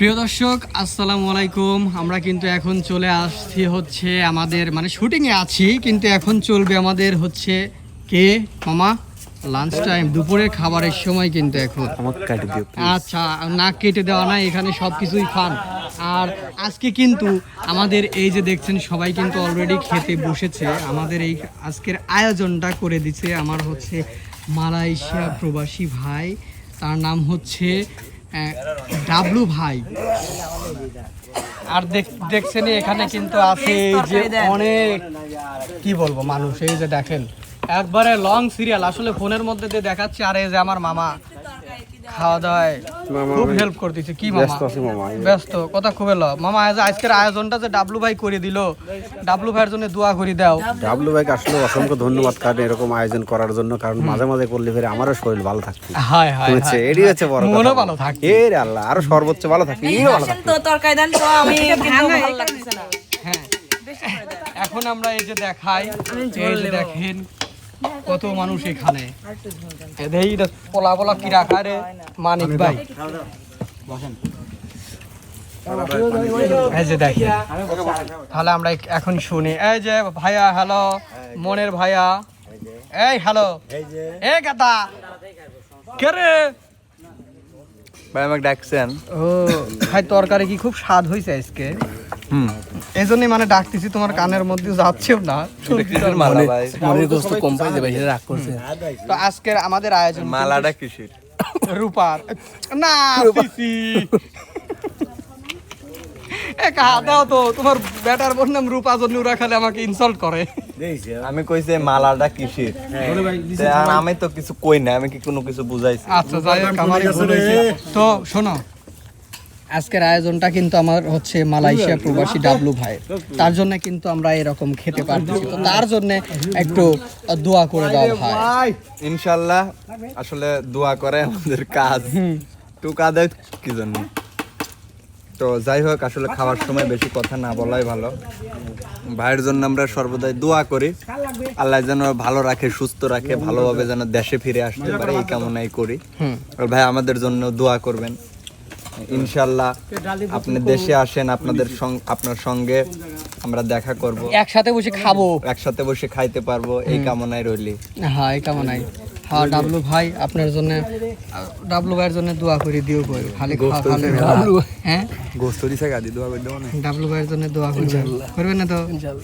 প্রিয় দর্শক আসসালামু আলাইকুম। আমরা কিন্তু এখন চলে আসছি হচ্ছে আমাদের মানে শুটিংয়ে আছি কিন্তু এখন চলবে আমাদের হচ্ছে কে? মামা লাঞ্চ টাইম দুপুরের খাবারের সময় কিন্তু এখন। আমাকে কাটি দিও আচ্ছা নাক কেটে দেওয়া নাই এখানে সব কিছুই ফান আর আজকে কিন্তু আমাদের এই যে দেখছেন সবাই কিন্তু অলরেডি খেতে বসেছে। আমাদের এই আজকের আয়োজনটা করে দিছে আমার হচ্ছে মালয়েশিয়া প্রবাসী ভাই। তার নাম হচ্ছে ডাবলু ভাই। আর দেখ- দেখছেন এখানে কিন্তু আছে যে অনেক, কি বলব মানুষ, এই যে দেখেন, একবারে লং সিরিয়াল আসলে ফোনের মধ্যে দিয়ে দেখাচ্ছে, আর এই যে আমার মামা খাওয়া দাওয়ায় খুব হেল্প করতেছে কি মামা? ব্যস্ত কথা খুব এলো। মামা আজ আজকের আয়োজনটা যে ডাবলু ভাই করে দিল ডাবলু ভাইয়ের জন্য দোয়া করে দাও। ডাবলু ভাইকে আসলে অসংখ্য ধন্যবাদ কারণ এরকম আয়োজন করার জন্য কারণ মাঝে মাঝে করলে ফেরে আমারও শরীর ভালো থাকবে হায় হায় হচ্ছে হায়। হচ্ছে বড় কথা। ভালো থাকবে। এ রে আল্লাহ আরও সর্বোচ্চ ভালো থাকবে ভালো থাকবে তো তরকারি দেন তো আমি ভালো লাগছে না। হ্যাঁ। এখন আমরা এই যে দেখাই এই যে দেখেন কত মানুষ এখানে? এই যে পোলা পোলা কি রাখা রে? মানিক ভাই। এই যে দেখেন। তাহলে আমরা এখন শুনি। এই যে ভাইয়া হ্যালো মনের ভাইয়া। এই হ্যালো এই গাদা। কে রে? ভাই আমাকে ডাকছেন। ও ভাই তরকারি কি খুব স্বাদ হয়েছে আজকে? এই জন্যই মানে ডাকতেছি তোমার কানের মধ্যে যাচ্ছেও না। মনের গোস্ত কম পাইছে ভাই সেটা রাগ করছে। তো আজকের আমাদের আয়োজন মালাটা কিসের? রূপার। না সিসি এ কাহা তো তোমার বেটার বোন নাম রূপা জন্য ওরা খালি আমাকে ইনসাল্ট করে। আমি কইছে মালাটা কিসের? আর আমি তো কিছু কই না আমি কি কোনো কিছু বুঝাইছি? আচ্ছা যাই হোক আমারই তো শোনো আজকের আয়োজনটা কিন্তু আমার হচ্ছে মালয়েশিয়া প্রবাসী ডাবলু ভাই। তার জন্য কিন্তু আমরা এরকম খেতে পারতেছি। তো তার জন্য একটু দোয়া করে দাও ভাই। ইনশাল্লাহ আসলে দোয়া করে আমাদের কাজ। তো কাদে কি জন্য তো যাই হোক আসলে খাওয়ার সময় বেশি কথা না বলাই ভালো। ভাইয়ের জন্য আমরা সর্বদাই দোয়া করি। আল্লাহ যেন ভালো রাখে সুস্থ রাখে ভালোভাবে যেন দেশে ফিরে আসতে পারে এই কামনাই করি। ভাই আমাদের জন্য দোয়া করবেন। ইনশাল্লাহ আপনি দেশে আসেন আপনাদের সঙ্গ- আপনার সঙ্গে আমরা দেখা করব। একসাথে বসে খাব। একসাথে বসে খাইতে পারব। এই কামনায় রইলি। হ্যাঁ এই কামনাই হ্যাঁ ডাবলু ভাই আপনার জন্য ডাবলু ভাইয়ের জন্য দোয়া করে দিও কই খালি ডাবলু হ্যাঁ? গোস্ত দিছে গাদি দোয়া করে দেবো ডাবলু ভাইয়ের জন্য দোয়া করবেন। না তো?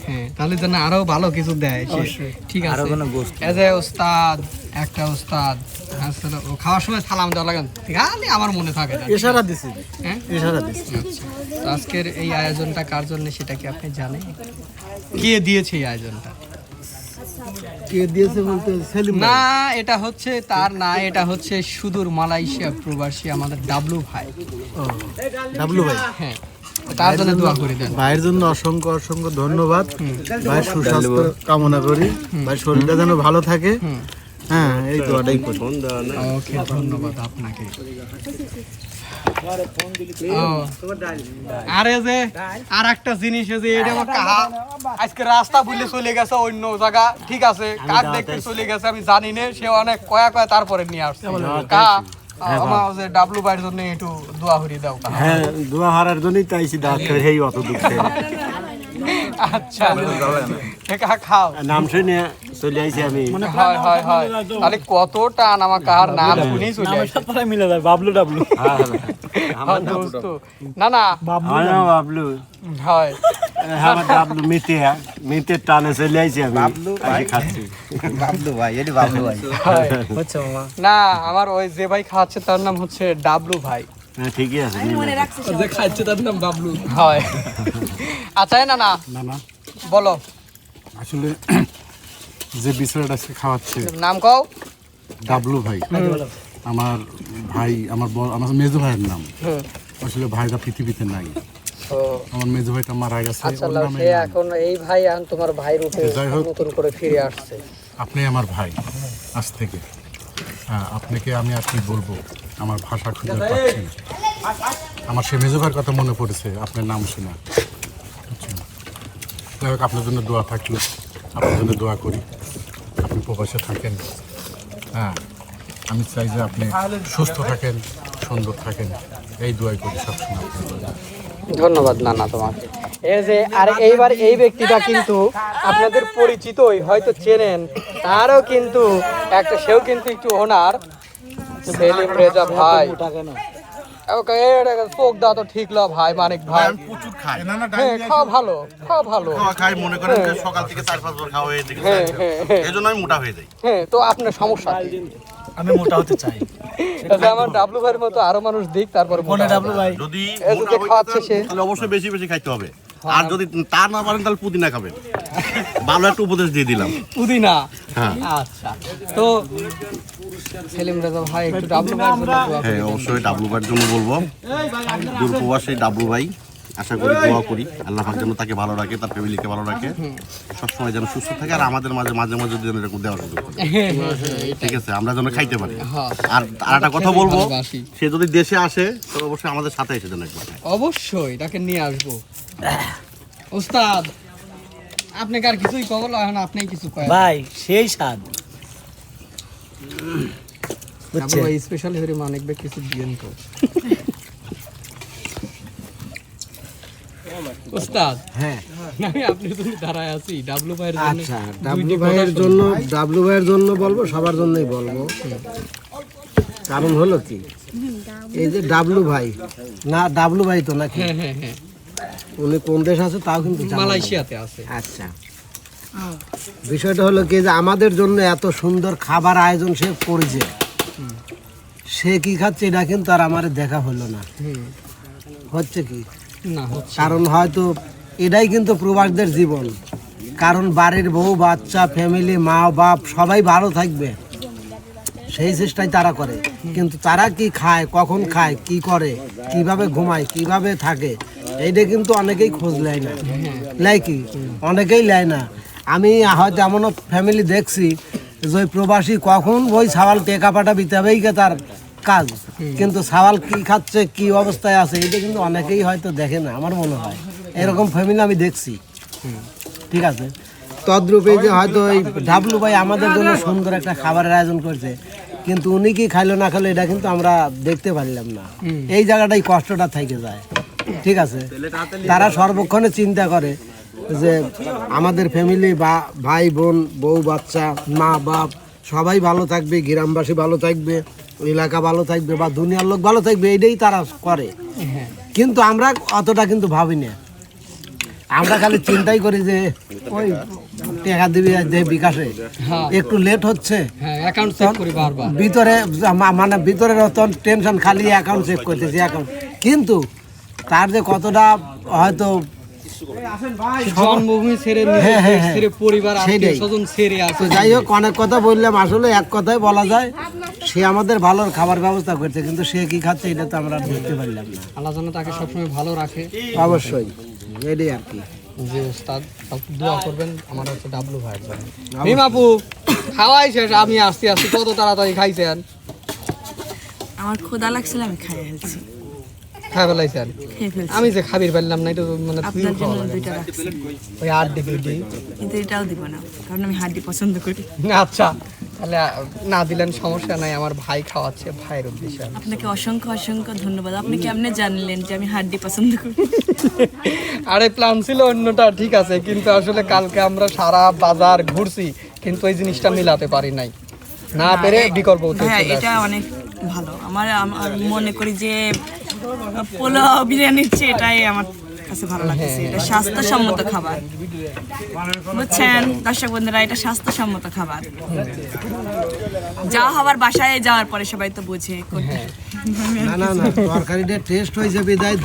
হ্যাঁ তাহলে যেন আরও ভালো কিছু দেয়। ঠিক আছে। এজ এ ওস্তাদ একটা ওস্তাদ ও খাওয়ার সময় সালাম দেওয়া লাগেন খালি আমার মনে থাকে না। ইশারা দিছি। হ্যাঁ? ইশারা দিছি। আচ্ছা। আজকের এই আয়োজনটা কার জন্য সেটা কি আপনি জানেন? কে দিয়েছে এই আয়োজনটা? কে দিয়েছে বলতে সেলিম না এটা হচ্ছে তার না এটা হচ্ছে সুদূর মালয়েশিয়া প্রবাসী আমাদের ডাবলু ভাই। ডাবলু ভাই। হ্যাঁ তার জন্য দোয়া করে দেন। ভাইয়ের জন্য অসংখ্য অসংখ্য ধন্যবাদ। ভাইয়ের সুস্বাস্থ্য কামনা করি। ভাই শরীরটা যেন ভালো থাকে। হ্যাঁ এই দোয়াটাই করি। ওকে ধন্যবাদ আপনাকে। আরে যে আর একটা জিনিস যে এটা আমার কাহা। আজকে রাস্তা বুঝলে চলে গেছে অন্য জায়গা। ঠিক আছে কাক দেখতে চলে গেছে আমি জানি না সে অনেক কয়া কয়া তারপরে নিয়ে আসছে। কাহা ডাবলু ভাইয়ের জন্য একটু দোয়া হরি দাও হ্যাঁ দোয়া হারার জন্যই তাইছি দাঁত করে অত দুঃখে। আচ্ছা। খাও। নাম শুনে চলে আইছি আমি। হয় হয় হয়। তাহলে কত টান আমার কাহার নাম শুনেই চলে আসে মিলে যায় বাবলু ডাবলু। হ্যাঁ, দোস্ত। না না। আমার বাবলু। হয়। আমার মিতে মিতে টানে চলে আইছি আমি। আইসি খাচ্ছি। বাবলু ভাই এটি বাবলু ভাই। হয়। না আমার ওই যে ভাই খাওয়াচ্ছে তার নাম হচ্ছে ডাবলু ভাই। হ্যাঁ ঠিকই আছে মনে রাখছি হয়। আচ্ছা এই না না না না বলো। আসলে যে বিষয়টা আজকে খাওয়াচ্ছে। নাম কও। ডাবলু ভাই। আমার ভাই আমার বড় আমার মেজো ভাইয়ের নাম। আসলে ভাইটা পৃথিবীতে নাই। আমার মেজো ভাইটা মারা গেছে আচ্ছা সে এখন এই ভাই এখন তোমার ভাই রূপে। নতুন করে ফিরে আসছে। আপনি আমার ভাই আজ থেকে। হ্যাঁ আপনাকে আমি আর কি বলব? আমার ভাষা খুঁজে পাচ্ছি আমার সে মেজো ভাইয়ের কথা মনে পড়েছে আপনার নাম শুনে? যাই হোক আপনার জন্য দোয়া থাকল। আপনার জন্য দোয়া করি। প্রবাসে থাকেন। হ্যাঁ আমি চাই যে আপনি সুস্থ থাকেন, সুন্দর থাকেন। এই দোয়াই করি সবসময় ধন্যবাদ নানা তোমাকে। এই যে, আর এইবার এই ব্যক্তিটা কিন্তু আপনাদের পরিচিতই, হয়তো চেনেন। তারও কিন্তু একটা, সেও কিন্তু একটু ওনার। সেলিম ভাই। ওকে এটা তো ঠিক ল ভাই মানিক ভাই। প্রচুর খাই হ্যাঁ খাওয়া ভালো খাওয়া ভালো। খাওয়া খাই মনে করেন যে সকাল থেকে চার পাঁচ বার খাওয়া হয়ে গেছে হ্যাঁ হ্যাঁ হ্যাঁ। এই জন্য আমি মোটা হয়ে যাই। হ্যাঁ তো আপনার সমস্যা কি? আমি মোটা হতে চাই। তাহলে আমার ডাবলু ভাইয়ের মতো আরও মানুষ দিক তারপর ডাব্লু ভাই? যদি মোটা খাওয়াচ্ছে সে। তাহলে অবশ্যই বেশি বেশি খাইতে হবে। আর যদি তা না পারেন তাহলে পুদিনা খাবেন। ভালো একটা উপদেশ দিয়ে দিলাম। পুদিনা? হ্যাঁ। আচ্ছা। তো সেলিম রেজা ভাই একটু ডাবলু ভাইয়ের হ্যাঁ অবশ্যই ডাবলু ভাইয়ের জন্য বলব। দূর ডাবলু ভাই আশা করি দোয়া করি। আল্লাহ পাক যেন তাকে ভালো রাখে তার ফ্যামিলিকে ভালো রাখে। সবসময় যেন সুস্থ থাকে আর আমাদের মাঝে মাঝে মাঝে যেন এরকম দেওয়ার সুযোগ ঠিক আছে আমরা যেন খাইতে পারি। হ্যাঁ। আর আর একটা কথা বলব সে যদি দেশে আসে তাহলে অবশ্যই আমাদের সাথে এসে যেন একবার অবশ্যই তাকে নিয়ে আসব। ওস্তাদ আপনি কার কিছুই কবল এখন আপনি কিছু ভাই সেই স্বাদ। ভাই স্পেশাল হরে ভাই কিছু দিয়েন তো। ওস্তাদ হ্যাঁ। আমি আপনি তুমি দাঁড়ায় আছি। ডাবলু ভাইয়ের জন্য আচ্ছা ভাইয়ের জন্য ডাবলু ভাইয়ের জন্য বলব সবার জন্যই বলব। কারণ হলো কি? এই যে ডাবলু ভাই না ডাবলু ভাই তো নাকি? হ্যাঁ হ্যাঁ হ্যাঁ। উনি কোন দেশ আছে তাও কিন্তু মালয়েশিয়াতে আছে। আচ্ছা। বিষয়টা হলো কি যে আমাদের জন্য এত সুন্দর খাবার আয়োজন সে করেছে। সে কি খাচ্ছে এটা কিন্তু আর আমার দেখা হলো না। হচ্ছে কি? কারণ হয়তো এটাই কিন্তু প্রবাসদের জীবন। কারণ বাড়ির বউ বাচ্চা ফ্যামিলি মা বাপ সবাই ভালো থাকবে। সেই চেষ্টাই তারা করে। কিন্তু তারা কি খায় কখন খায় কি করে কীভাবে ঘুমায় কীভাবে থাকে এইটা কিন্তু অনেকেই খোঁজ নেয় না। নেয় কি? অনেকেই নেয় না। আমি হয়তো এমনও ফ্যামিলি দেখছি যে ওই প্রবাসী কখন ওই সাওয়াল টেকা পাটা গে তার কাজ। কিন্তু সাওয়াল কি খাচ্ছে কি অবস্থায় আছে এটা কিন্তু অনেকেই হয়তো দেখে না আমার মনে হয়। এরকম ফ্যামিলি আমি দেখছি। ঠিক আছে? তদ্রূপে যে হয়তো ওই ডাবলু ভাই আমাদের জন্য সুন্দর একটা খাবারের আয়োজন করছে কিন্তু উনি কি খাইলো না খাইলো এটা কিন্তু আমরা দেখতে পারলাম না। এই জায়গাটাই কষ্টটা থেকে যায়। ঠিক আছে? তারা সর্বক্ষণে চিন্তা করে যে আমাদের ফ্যামিলি বা ভাই বোন বউ বাচ্চা মা বাপ সবাই ভালো থাকবে গ্রামবাসী ভালো থাকবে এলাকা ভালো থাকবে বা দুনিয়ার লোক ভালো থাকবে এইটাই তারা করে। কিন্তু আমরা অতটা কিন্তু ভাবি না। আমরা খালি চিন্তাই করি যে ওই টাকা দিবি দে বিকাশে। হ্যাঁ। একটু লেট হচ্ছে। হ্যাঁ ভিতরে মানে ভিতরে টেনশন খালি অ্যাকাউন্ট চেক করতেছি অ্যাকাউন্ট কিন্তু তার যে কতটা হয়তো হ্যাঁ, হ্যাঁ, হ্যাঁ। যাই হোক অনেক কথা বললাম। আসলে এক কথায় বলা যায় সে আমাদের ভালো খাবার ব্যবস্থা করছে কিন্তু সে কি খাচ্ছে এটা তো আমরা বুঝতে পারলাম না। আল্লাহ যেন তাকে সবসময় ভালো রাখে। অবশ্যই এটাই আর কি। যে ওস্তাদ দোয়া করবেন আমার হচ্ছে ডাবলু ভাইয়ের জন্য। মিমাপু খাওয়াই শেষ আমি আসতে আসতে কত তাড়াতাড়ি খাইছেন? আমার ক্ষুধা লাগছিল আমি খাই ফেলছি। খাই ফেলাইছেন আমি যে খাবির পারলাম না এটা মানে আপনার জন্য দুইটা রাখছি। ওই কিন্তু এটাও দিব না কারণ আমি হাড্ডি পছন্দ করি। আচ্ছা। তাহলে না দিলেন সমস্যা নাই আমার ভাই খাওয়াচ্ছে ভাইয়ের উদ্দেশ্যে আপনাকে অসংখ্য অসংখ্য ধন্যবাদ। আপনি কেমনে জানলেন যে আমি হাড্ডি পছন্দ করি? আরে প্ল্যান ছিল অন্যটা ঠিক আছে কিন্তু আসলে কালকে আমরা সারা বাজার ঘুরছি কিন্তু এই জিনিসটা মিলাতে পারি নাই। না পেরে বিকল্প এটা অনেক ভালো। আমার মনে করি যে পোলাও বিরিয়ানির চেয়ে এটাই আমার কাছে ভালো লাগছে এটা স্বাস্থ্যসম্মত খাবার। বুঝছেন? দর্শক বন্ধুরা এটা স্বাস্থ্যসম্মত খাবার। যা হবার বাসায় যাওয়ার পরে সবাই তো বোঝে না না না তরকারিটা টেস্ট হয়েছে বিদায়।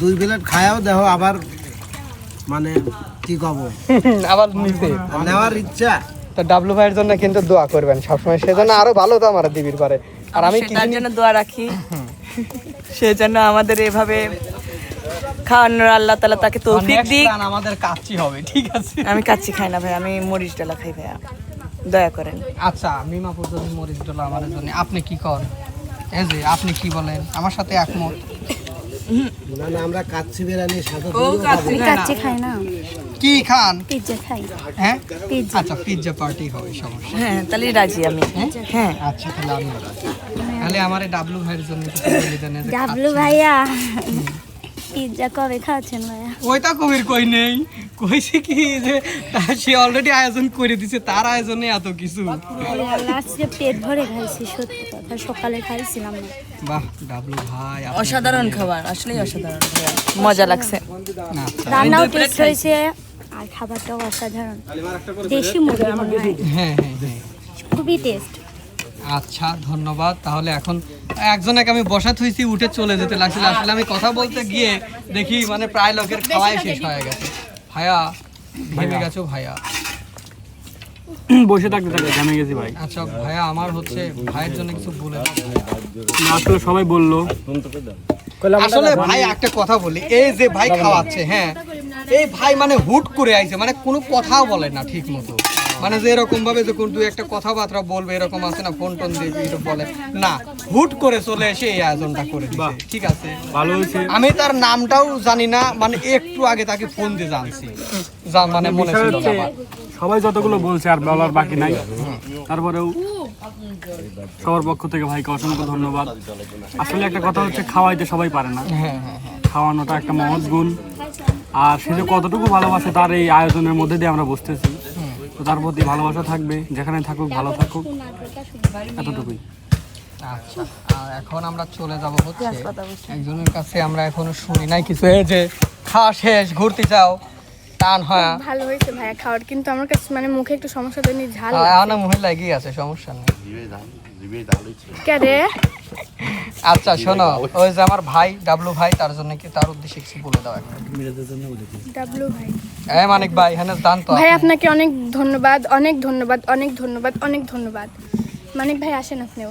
দুই প্লেট খায়াও দেখো আবার মানে কি কব? আবার নিতে নেওয়ার ইচ্ছা। তো ডাবলু ভাইয়ের জন্য কিন্তু দোয়া করবেন। সবসময় সেজন্য আরও ভালো তো আমার দিবির পারে। আর আমি তার জন্য দোয়া রাখি। সে যেন আমাদের এভাবে খাওয়ানোর আল্লাহ তালা তাকে তৌফিক দিক। আমাদের কাচ্চি হবে ঠিক আছে। আমি কাচ্চি খাই না ভাই আমি মরিচ ডালা খাই ভাইয়া। দয়া করেন। আচ্ছা মিমাপুর যদি মরিচ ডালা আমাদের জন্য। আপনি কি করেন? এই যে আপনি কি বলেন? আমার সাথে একমত। না না আমরা কাচ্চি বিরিয়ানি সাথে ও কাচ্চি কাচ্চি খাই না। কি খান? পিৎজা খাই। হ্যাঁ? পিৎজা আচ্ছা পিৎজা পার্টি হবে সমস্যা হ্যাঁ তাহলে রাজি আমি। হ্যাঁ? আচ্ছা তাহলে আমি রাজি। তাহলে আমার ডাব্লু ভাইয়ের জন্য কিছু বলে দেন, এই ডাবলু ভাইয়া। পিৎজা কবে খাচ্ছেন ভাইয়া? ওইটা কবির কই নেই। কইছে কি যে তা- সে অলরেডি আয়োজন করে দিছে তার আয়োজনে এত কিছু। আজকে পেট ভরে খাইছি সত্যি কথা সকালে খাইছিলাম না। বাহ ডাবলু ভাই অসাধারণ খাবার আসলেই অসাধারণ মজা লাগছে। না, রান্নাও টেস্ট হয়েছে আর খাবারটাও অসাধারণ। দেশি মুরগি হ্যাঁ। হ্যাঁ হ্যাঁ খুবই টেস্ট আচ্ছা ধন্যবাদ। তাহলে এখন একজনকে আমি বসা থুইছি উঠে চলে যেতে লাগছিল। আসলে আমি কথা বলতে গিয়ে দেখি মানে প্রায় লোকের খাওয়াই শেষ হয়ে গেছে। ভাইয়া ভেবে গেছো ভাইয়া। বসে থাকতে থাকতে জামে গেছি ভাই। আচ্ছা ভাইয়া আমার হচ্ছে ভাইয়ের জন্য কিছু বলে দাও। আসলে সবাই বলল। আসলে ভাই একটা কথা বলি। এই যে ভাই খাওয়াচ্ছে হ্যাঁ এই ভাই মানে হুট করে আইছে মানে কোনো কথাও বলে না ঠিক মতো মানে যে এরকম ভাবে যে কোন দুই একটা কথাবার্তা বলবে এরকম আছে না ফোন টোন দিয়ে এরকম বলে। না হুট করে চলে এসে এই আয়োজনটা করে ঠিক আছে? ভালো হয়েছে। আমি তার নামটাও জানি না মানে একটু আগে তাকে ফোন দিয়ে জানছি। যা মানে মনে ছিল না সবাই যতগুলো বলছে আর বলার বাকি নাই। তারপরেও সবার পক্ষ থেকে ভাইকে অসংখ্য ধন্যবাদ। আসলে একটা কথা হচ্ছে খাওয়াইতে সবাই পারে না। হ্যাঁ হ্যাঁ হ্যাঁ। খাওয়ানোটা একটা মহৎ গুণ। আর সে যে কতটুকু ভালোবাসে তার এই আয়োজনের মধ্যে দিয়ে আমরা বুঝতেছি। তো তার প্রতি ভালোবাসা থাকবে যেখানে থাকুক ভালো থাকুক। এতটুকুই। আচ্ছা আর এখন আমরা চলে যাব হচ্ছে একজনের কাছে আমরা এখনও শুনি নাই কিছু। হয়েছে যে খাওয়া শেষ ঘুরতে যাও। টান হয়। ভালো হয়েছে ভাইয়া খাওয়ার কিন্তু আমার কাছে মানে মুখে একটু সমস্যা তো নেই ঝাল না মুখে লাগিয়ে আছে সমস্যা নেই। আচ্ছা শোনো ওই যে আমার ভাই ডাবলু ভাই তার জন্য কি তার উদ্দেশ্যে কিছু বলে দাও একটা ডাবলু ভাই। এই মানিক ভাই হ্যাঁ জান তো ভাই আপনাকে অনেক ধন্যবাদ অনেক ধন্যবাদ অনেক ধন্যবাদ অনেক ধন্যবাদ। মানিক ভাই আসেন আপনিও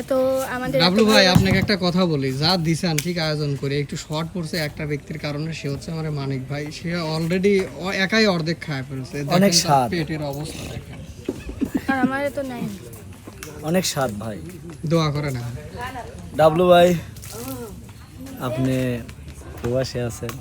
এত আমাদের ডাবলু ভাই আপনাকে একটা কথা বলি। যা দিছেন ঠিক আয়োজন করে একটু শর্ট পড়ছে একটা ব্যক্তির কারণে সে হচ্ছে আমার মানিক ভাই। সে অলরেডি একাই অর্ধেক খায় ফেলছে। অনেক পেটের অবস্থা দেখেন। আর আমার তো নাই। অনেক স্বাদ ভাই। দোয়া করে না। ডাবলু ভাই আপনি প্রবাসে আছেন।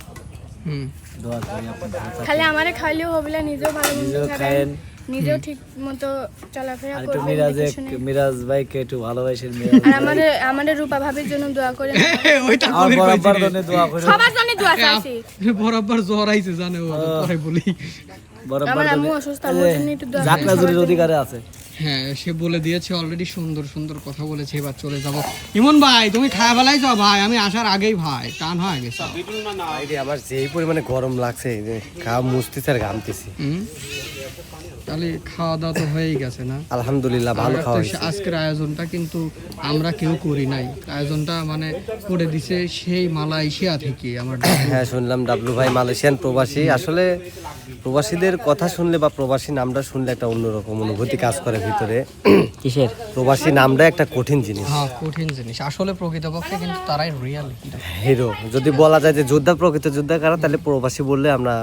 দোয়া করি আপনি খালি আমারে খাইলেও হবে নিজেও ভালো মন্দ নিজেও খাবেন খায়েন। নিজেও ঠিক মতো চলাফেরা আর একটু করবেন মিরাজে দেখে শুনে। মিরাজ ভাইকে একটু ভালোবাসেন আর আমাদের আমাদের রূপা ভাবির জন্য দোয়া করে ওইটা আমার বরাবর জন্য দোয়া করে। সবার জন্য দোয়া চাইছি। বরাবর জ্বর আইছে জানে ও পরে বলি। বরাবর আমার আম্মু অসুস্থ আমার জন্য একটু দোয়া যাত্রা জুড়ির অধিকারে আছে। হ্যাঁ সে বলে দিয়েছে অলরেডি সুন্দর সুন্দর কথা বলেছে এবার চলে যাব। ইমন ভাই তুমি খাওয়া বেলায় যাও ভাই আমি আসার আগেই ভাই টান হয়ে গেছে। আমার যেই পরিমাণে গরম লাগছে খাওয়া মুছতেছে আর ঘামতেছি। হুম? তাহলে খাওয়া দাওয়া তো হয়েই গেছে না? আলহামদুলিল্লাহ ভালো খাওয়া হয়েছে। আজকের আয়োজনটা কিন্তু আমরা কেউ করি নাই। আয়োজনটা মানে করে দিছে সেই মালয়েশিয়া থেকে আমার হ্যাঁ শুনলাম ডাবলু ভাই মালয়েশিয়ান প্রবাসী। আসলে প্রবাসীদের কথা শুনলে বা প্রবাসী নামটা শুনলে একটা অন্যরকম অনুভূতি কাজ করে ভিতরে। কিসের? প্রবাসী নামটা একটা কঠিন জিনিস। হ্যাঁ কঠিন জিনিস। আসলে প্রকৃতপক্ষে কিন্তু তারাই রিয়েল হিরো। যদি বলা যায় যে যোদ্ধা প্রকৃত যোদ্ধা কারা তাহলে প্রবাসী বললে আমরা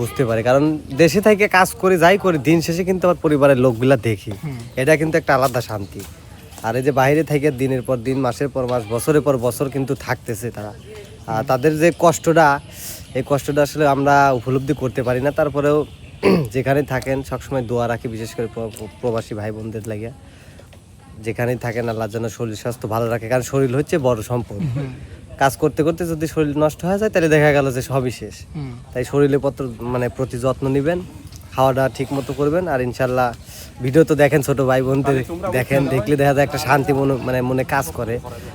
বুঝতে পারি। কারণ দেশে থেকে কাজ করে যাই করি দিন শেষে কিন্তু আমার পরিবারের লোকগুলা দেখি। এটা কিন্তু একটা আলাদা শান্তি। আর এই যে বাইরে থেকে দিনের পর দিন মাসের পর মাস বছরের পর বছর কিন্তু থাকতেছে তারা। আর তাদের যে কষ্টটা এই কষ্টটা আসলে আমরা উপলব্ধি করতে পারি না। তারপরেও যেখানে থাকেন সবসময় দোয়া রাখি বিশেষ করে প্রবাসী ভাই বোনদের লাগিয়া। যেখানেই থাকেন আল্লাহ যেন শরীর স্বাস্থ্য ভালো রাখে কারণ শরীর হচ্ছে বড় সম্পদ। কাজ করতে করতে যদি শরীর নষ্ট হয়ে যায় তাহলে দেখা গেল যে সবই শেষ। তাই শরীরে পত্র মানে প্রতি যত্ন নেবেন খাওয়া দাওয়া ঠিক মতো করবেন আর ইনশাল্লাহ ভিডিও তো দেখেন ছোট ভাই বোনদের দেখেন দেখলে দেখা যায় একটা শান্তি মনে মানে মনে কাজ করে।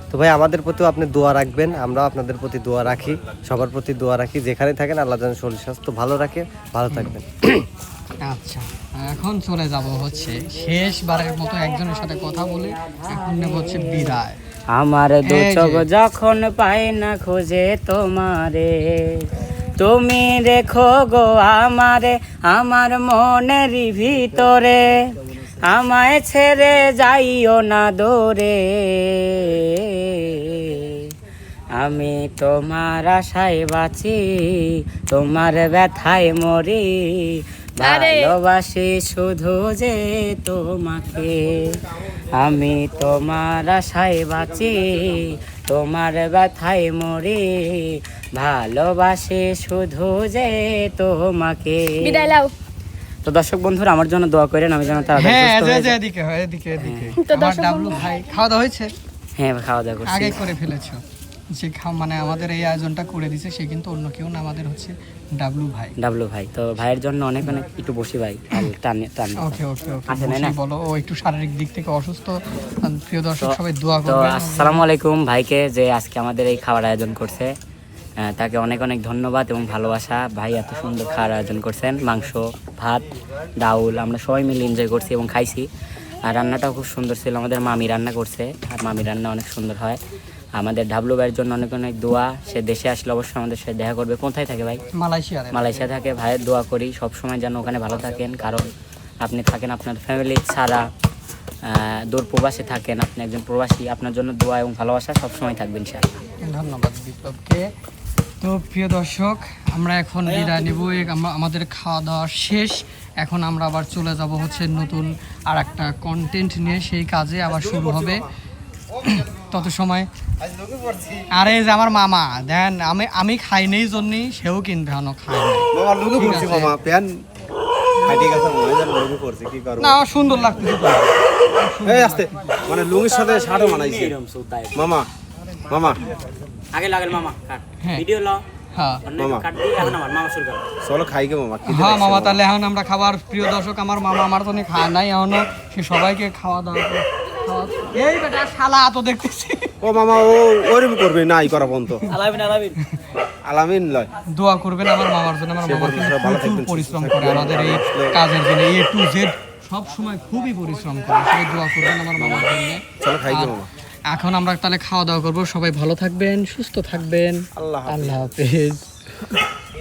তো ভাই আমাদের প্রতিও আপনি দোয়া রাখবেন আমরাও আপনাদের প্রতি দোয়া রাখি সবার প্রতি দোয়া রাখি যেখানে থাকেন আল্লাহ যেন শরীর স্বাস্থ্য ভালো রাখে ভালো থাকবেন। আচ্ছা এখন চলে যাব হচ্ছে শেষবারের মতো একজনের সাথে কথা বলে এখন নেব হচ্ছে বিদায়। আমার দু চোখ যখন পাই না খুঁজে তোমারে। তুমি রেখো গো আমারে আমার মনের ভিতরে। আমায় ছেড়ে যাইও না দৌড়ে আমি তোমার আশায় বাঁচি তোমার ব্যথায় মরি। ভালোবাসি শুধু যে তোমাকে। আমি তোমার আশায় বাঁচি তোমার ব্যথায় মরি। ভালোবাসি শুধু যে তোমাকে। বিদায় লাও তো দর্শক বন্ধুরা আমার জন্য দোয়া করেন আমি যেন তাড়াতাড়ি হ্যাঁ। এদিকে এদিকে এদিকে। তো দর্শক ভাই খাওয়া দাওয়া হয়েছে? হ্যাঁ খাওয়া দাওয়া করছি। আগে করে ফেলেছো। যে মানে আমাদের এই আয়োজনটা করে দিছে সে কিন্তু অন্য কেউ না আমাদের হচ্ছে ডাবলু ভাই। ডাবলু ভাই। তো ভাইয়ের জন্য অনেক অনেক একটু বসি ভাই টান টান। ওকে ওকে আছে না? বলো। ও একটু শারীরিক দিক থেকে অসুস্থ। প্রিয় দর্শক সবাই দোয়া তো আসসালামু আলাইকুম ভাইকে যে আজকে আমাদের এই খাবার আয়োজন করছে। তাকে অনেক অনেক ধন্যবাদ এবং ভালোবাসা। ভাই এত সুন্দর খাওয়ার আয়োজন করছেন। মাংস ভাত ডাউল আমরা সবাই মিলে এনজয় করছি এবং খাইছি। আর রান্নাটাও খুব সুন্দর ছিল। আমাদের মামি রান্না করছে। আর মামি রান্না অনেক সুন্দর হয়। আমাদের ডাবলু ভাইয়ের জন্য অনেক অনেক দোয়া। সে দেশে আসলে অবশ্যই আমাদের সাথে দেখা করবে। কোথায় থাকে ভাই? মালয়েশিয়ার মালয়েশিয়া থাকে। ভাইয়ের দোয়া করি। সব সময় যেন ওখানে ভালো থাকেন। কারণ আপনি থাকেন আপনার ফ্যামিলি ছাড়া। দূর প্রবাসে থাকেন। আপনি একজন প্রবাসী। আপনার জন্য দোয়া এবং ভালোবাসা সবসময় থাকবেন ইনশাআল্লাহ। ধন্যবাদ বিপ্লবকে। তো প্রিয় দর্শক আমরা এখন বিদায় নেব। আমাদের খাওয়া দাওয়া শেষ। এখন আমরা আবার চলে যাব হচ্ছে নতুন আর একটা কন্টেন্ট নিয়ে। সেই কাজে আবার শুরু হবে। তত সময়। আরে এই যে আমার মামা দেন আমি আমি খাই নেই জন্যই সেও কিনবে মনে হয় লুলু করছি কি করব? না আমার সুন্দর লাগতেছে। এই আস্তে মানে লুঙ্গির সাথে শার্টও বানাইছি। মামা মামা। আগে লাগেন মামা হ্যাঁ। ভিডিও ল হ্যাঁ। মামা। হ্যাঁ তাহলে এখন আমরা খাবার প্রিয় দর্শক আমার মামা আমার তো খাওয়া নাই এখনও সে সবাইকে খাওয়া দাওয়া এই বেটা শালা তো দেখতেছি। ও মামা ও করবে নাই করা বন্ধ আলামিন লয়। দোয়া করবেন আমার মামার জন্য আমার মামা প্রচুর পরিশ্রম করে আমাদের এই কাজের জন্য এ টু জেড সব সময় খুবই পরিশ্রম করে। সবাই দোয়া করবেন আমার মামার জন্য। চলো খাই মামা। এখন আমরা তাহলে খাওয়া দাওয়া করব। সবাই ভালো থাকবেন সুস্থ থাকবেন। আল্লাহ আল্লাহ হাফেজ।